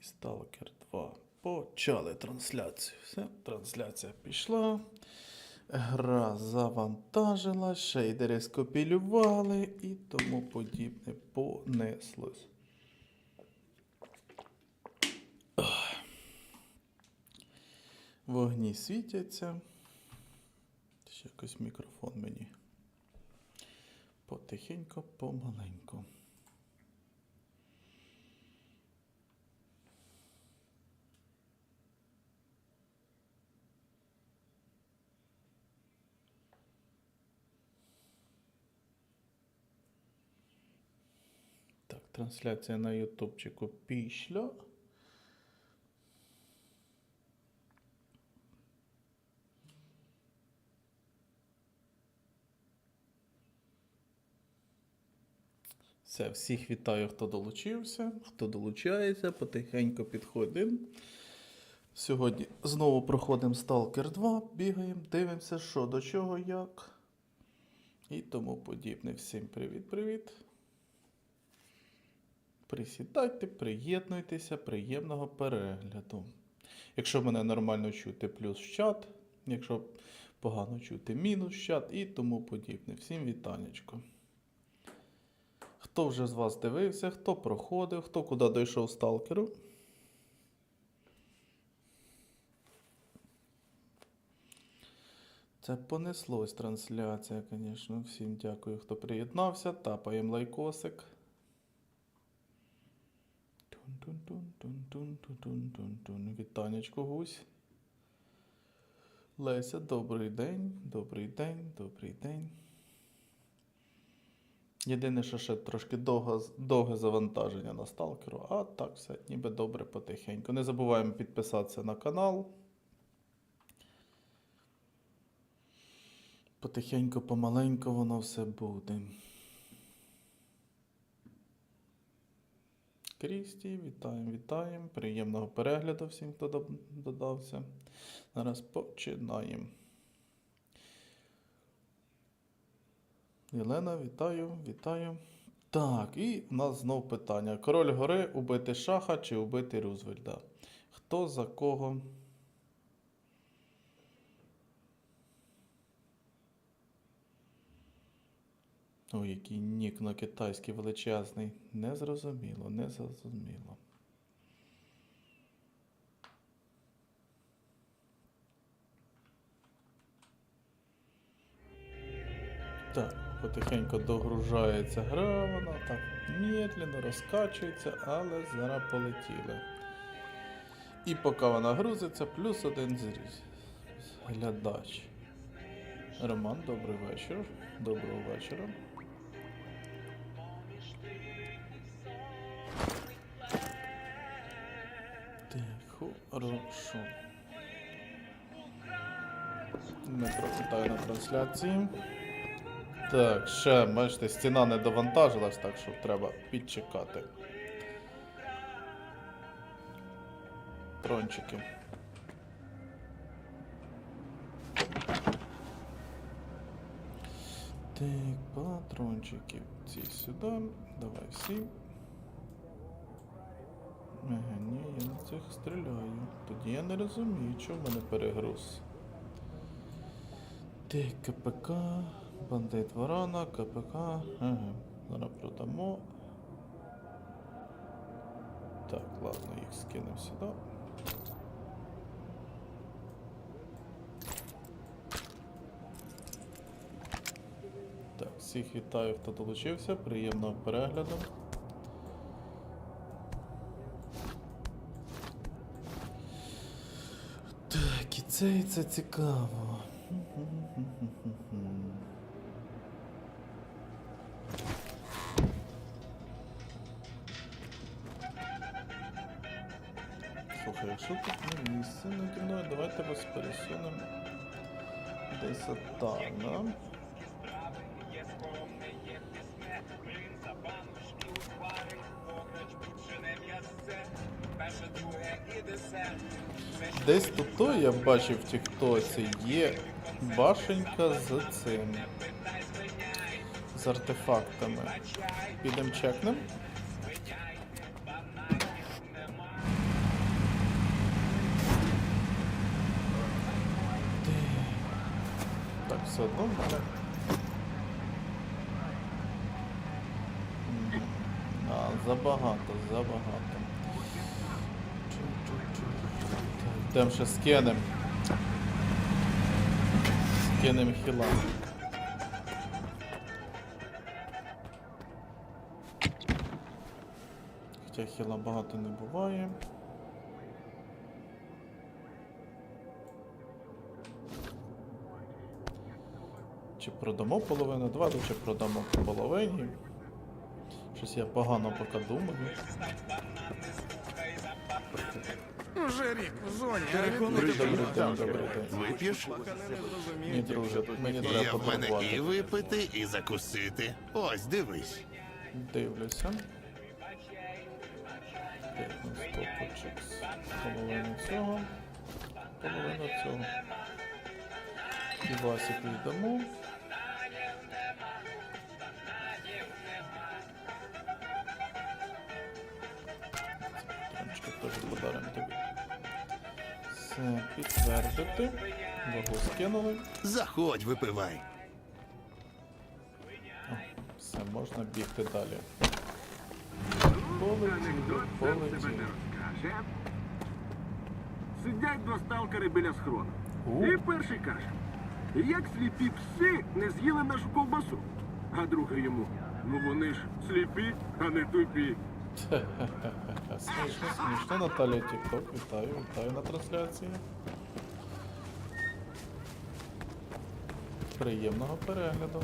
І Stalker 2. Почали трансляцію. Все, трансляція пішла. Гра завантажила, шейдери скопілювали і тому подібне понеслось. Вогні світяться. Ще якось мікрофон мені. Потихеньку, помаленьку. Так, трансляція на ютубчику пішла. Все, всіх вітаю, хто долучився, хто долучається, потихеньку підходимо. Сьогодні знову проходимо Stalker 2, бігаємо, дивимося, що до чого, як. І тому подібне. Всім привіт-привіт. Присідайте, приєднуйтеся, приємного перегляду. Якщо мене нормально чути, плюс чат. Якщо погано чути, мінус чат і тому подібне. Всім вітанечко. Хто вже з вас дивився, хто проходив, хто куди дійшов сталкеру. Це понеслось трансляція, звісно. Всім дякую, хто приєднався. Тапаємо лайкосик. Вітанечко гусь. Леся, добрий день, добрий день, добрий день. Єдине, що ще трошки довго, довге завантаження на сталкеру, а так все ніби добре потихеньку. Не забуваємо підписатися на канал. Потихеньку, помаленьку воно все буде. Крісті, вітаємо, вітаємо. Приємного перегляду всім, хто додався. Зараз починаємо. Єлена, вітаю, вітаю. Так, і в нас знов питання. Король гори убити Шаха чи убити Рузвельда? Хто за кого? Ой, який нік на китайський величезний. Незрозуміло, не зрозуміло. Так, потихеньку догружається гра, вона так медленно розкачується, але зараз полетіли. І поки вона грузиться, плюс один зріз. Глядач. Роман, добрий вечір. Доброго вечора. Хорошо. Дмитро, вітаю на трансляції. Так, ще, бачите, стіна не довантажилась, так що треба підчекати. Трончики. Так, патрончики. Ці сюди. Давай всі. Ага, ні, я на цих стріляю. Тоді я не розумію, чому в мене перегруз. Так, КПК, бандит Ворона, КПК. Ага, зараз продамо. Так, ладно, їх скинемо сюди. Так, всіх вітаю, хто долучився. Приємного перегляду. Це і це цікаво. Слухай, якщо тут не місце на кіно, давайте вас пересунемо десь отак? я бачив в тіктоці, є башенька з цим. З артефактами. Підемо чекнемо. Так, все одно в забагато, забагато. Йдемо ще скинем. Скинем хіла. Хоча хіла багато не буває. Чи продамо половину? Давай лучше продамо по половині. Щось я погано поки думаю. Уже рік в зоні. Вип'єш? Ні, друже, мені треба Є в мене і випити, і закусити. Ось, дивись. Дивлюся. П'ятна стопочок. Половину цього. Половину цього. І Васик віддамо. Все, підтвердити. Вагу скинули. Заходь, випивай. О, Все, можна бігти далі. Полетіли, полетіли. Сидять два сталкери біля схрону. У. І перший каже: як сліпі пси не з'їли нашу ковбасу. А другий йому: ну вони ж сліпі, а не тупі. Смішно, смішно, Наталія Тікток, вітаю, вітаю на трансляції. Приємного перегляду.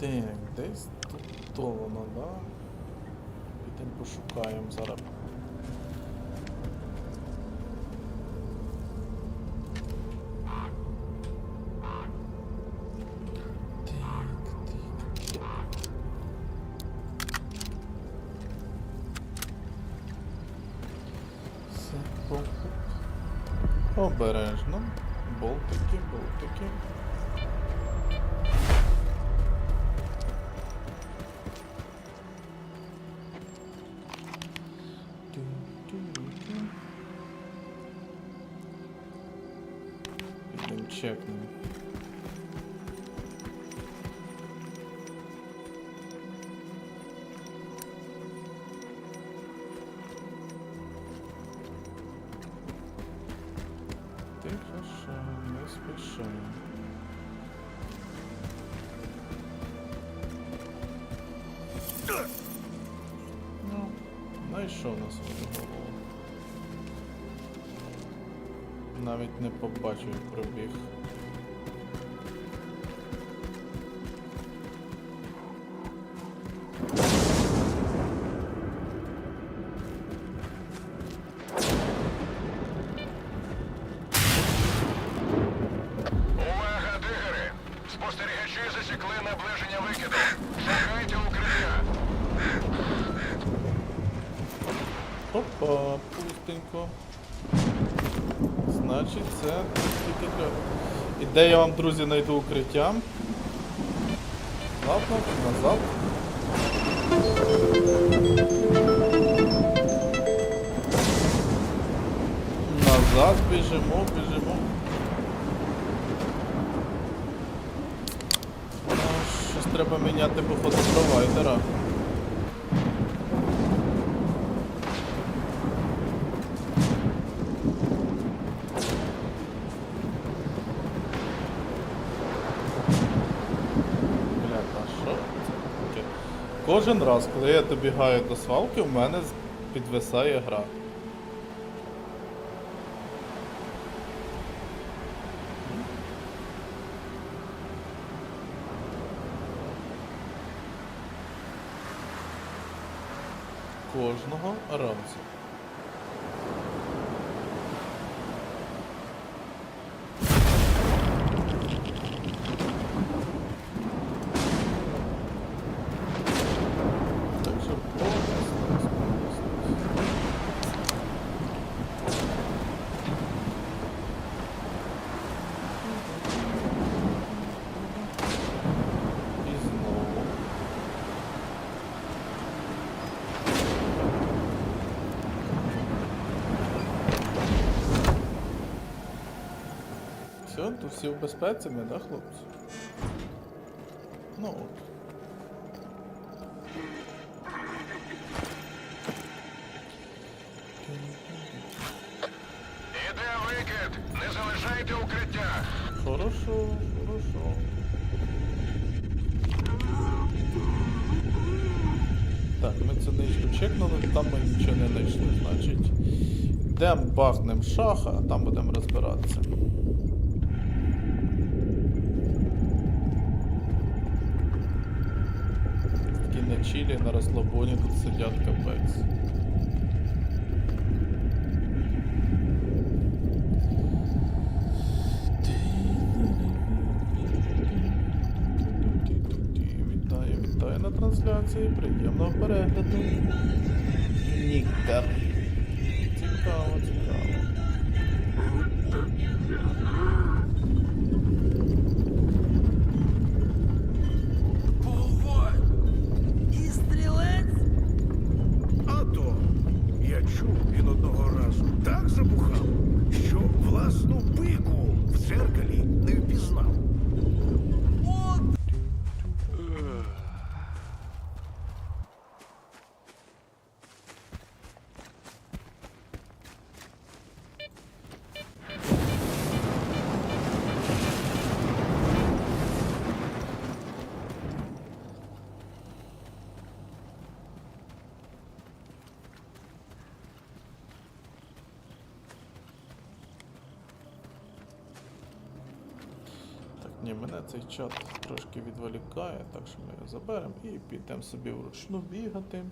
Так, десь тут то воно, да? Підемо пошукаємо зараз. Обережно. Болтики, болтики. Не спіши. Ну, знайшов на свою голову. Навіть не побачив, пробіг. Тільки. І де я вам, друзі, знайду укриття? Ладно, назад. Назад біжимо, біжимо. Щось треба міняти походу провайдера. Бля, а що? таке? Кожен раз, коли я добігаю до свалки, у мене підвисає гра. Кожного разу. Так що повністю. І знову. Все, тут всі в безпеці ми, да, хлопці? Ну от. Іде викид. Не залишайте укриття. Хорошо, хорошо. Так, ми цю ничку чекнули, там ми нічого не знайшли, значить. Йдемо бахнем шаха, а там будемо розбиратися. Такі на чилі, на розслабоні тут сидять капець. Вітаю, вітаю на трансляції. Приємного перегляду. Ніктер. Мене цей чат трошки відволікає, так що ми його заберемо і підемо собі вручну бігати.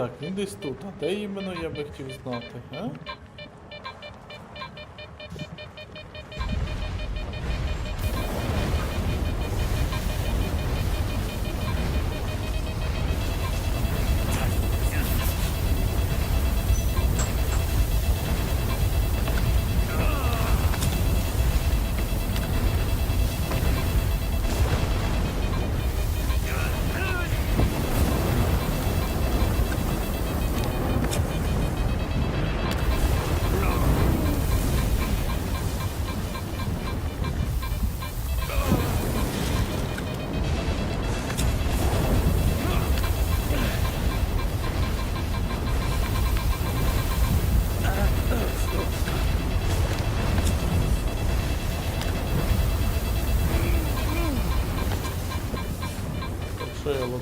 Так, він десь тут. А де іменно я би хотів знати, а?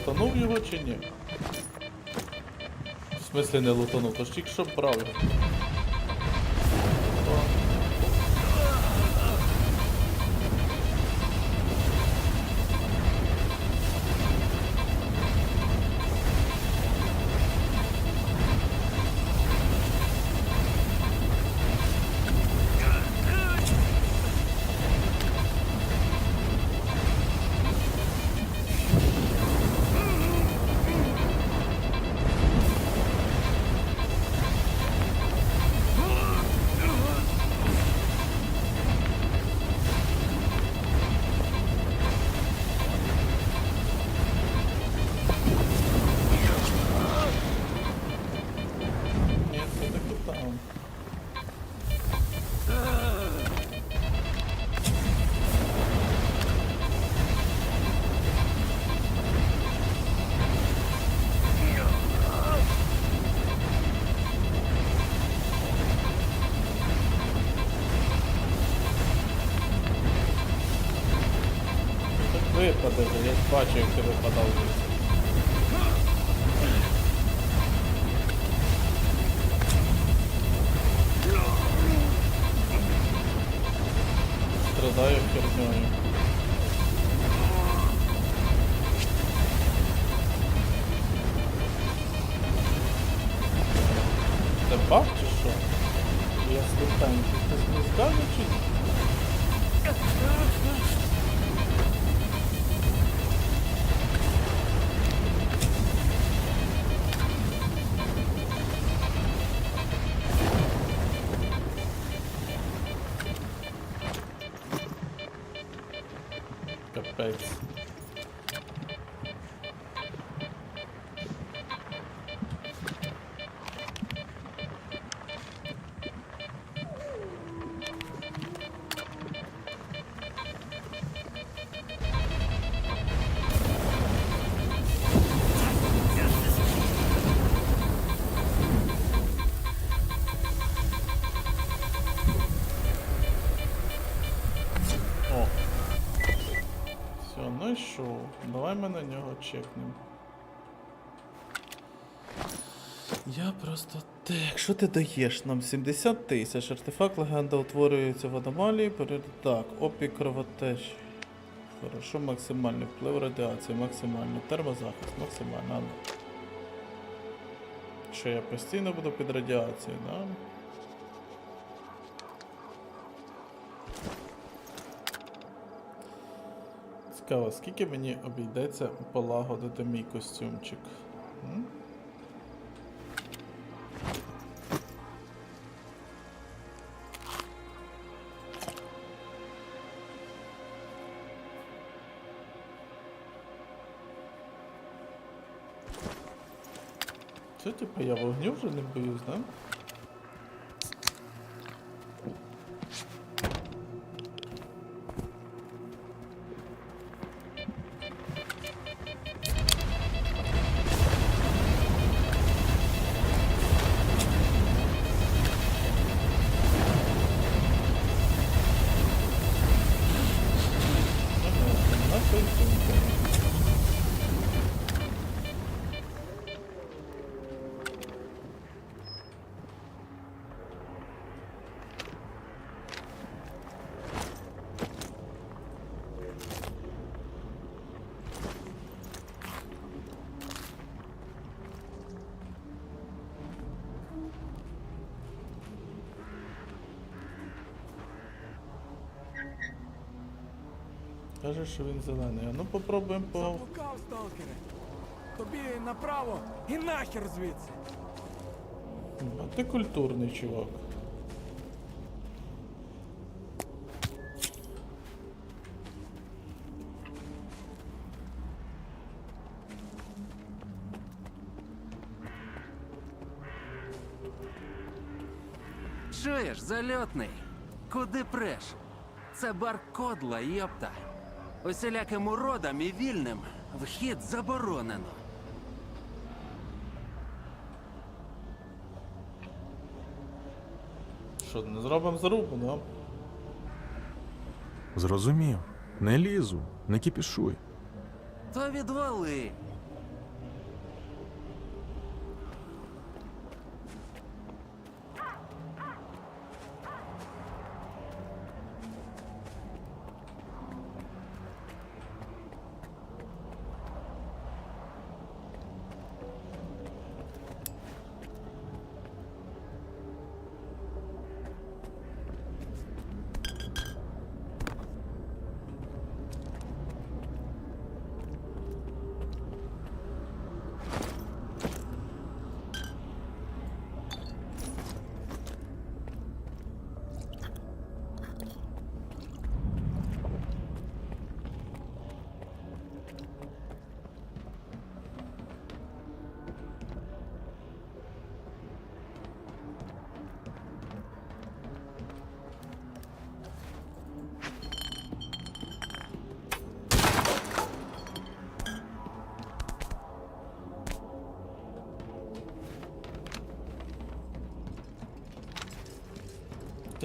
Лутанув його чи ні? В смислі не лутанув, то ж тільки що брав його. Давай ми на нього чекнемо. Я просто так, що ти даєш нам? 70 тисяч. Артефакт легенда утворюється в аномалії. Так, опік кровотеч. Хорошо, максимальний вплив радіації, максимальний термозахист, ну. Що я постійно буду під радіацією, да? Цікаво, скільки мені обійдеться полагодити мій костюмчик? М? Це типу я вогню вже не боюсь, да? Каже, що він зелений. А ну попробуємо по. Заблукав, сталкере. Тобі направо і нахер звідси. А ти культурний чувак. Чуєш, зальотний? Куди преш? Це бар кодла, йопта. Усіляким уродам і вільним вхід заборонено. Що, не зробимо зарубу, да? Зрозумів. Не лізу, не кіпішуй. То відвали.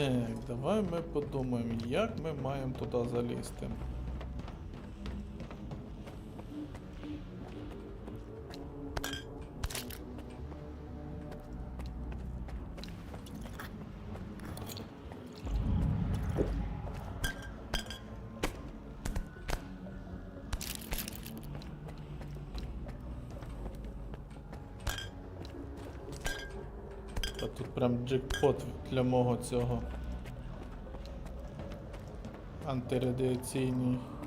Так, давай ми подумаємо, як ми маємо туди залізти. Та тут прям джекпот для мого цього. Antere De Zini.